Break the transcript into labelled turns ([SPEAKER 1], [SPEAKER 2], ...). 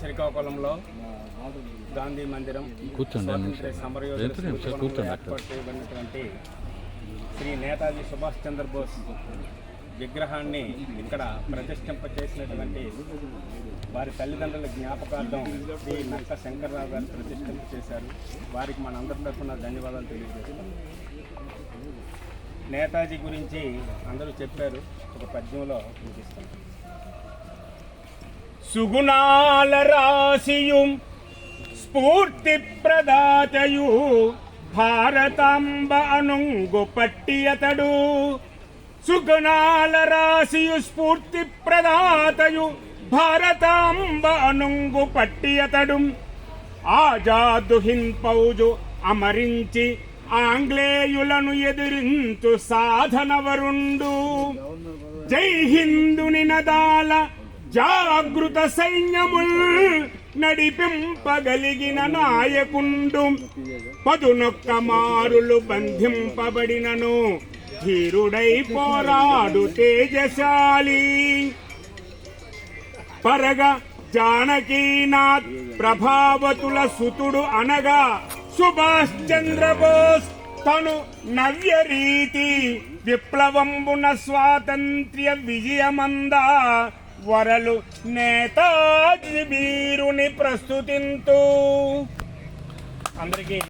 [SPEAKER 1] శ్రీకాకుళంలో గాంధీ మందిరం
[SPEAKER 2] కూర్చోండి,
[SPEAKER 1] స్వాతంత్ర్య సమరయోధుల. ఏర్పాటు చేయబడినటువంటి శ్రీ నేతాజీ సుభాష్ చంద్రబోస్ విగ్రహాన్ని ఇక్కడ ప్రతిష్ఠింప చేసినటువంటి వారి తల్లిదండ్రుల జ్ఞాపకార్థం శ్రీ నక్క శంకర్రావు గారు ప్రతిష్ఠింప చేశారు. వారికి మనందరి తరఫున ధన్యవాదాలు తెలియజేస్తాం నేతాజీ గురించి అందరూ చెప్పారు. ఒక పద్యంలో చూపిస్తాం సుగుణాల రాశియుం స్ఫూర్తి ప్రదాతయు భారతాంబ అనుంగు పట్టియతడు సుగుణాల రాశియు స్ఫూర్తి ప్రదాతయు భారతాంబ అనుంగు పట్టియతడు ఆజాదు హింపౌజు అమరించి ఆంగ్లేయులను ఎదిరించు సాధనవరుండు జై హిందుని నదాల జాగృత సైన్యముల్ నడిపింపగలిగిన నాయకుండు. పదునొక్క మారులు బంధింపబడినను. ధీరుడై పోరాడు తేజశాలి. పరగ జానకీనాథ్ ప్రభావతుల సుతుడు అనగా సుభాష్ చంద్రబోస్ తను నవ్య రీతి విప్లవంబున స్వాతంత్ర్య విజయమంద. వరలు నేతాజీ వీరుని ప్రస్తుతింతు. అందరికీ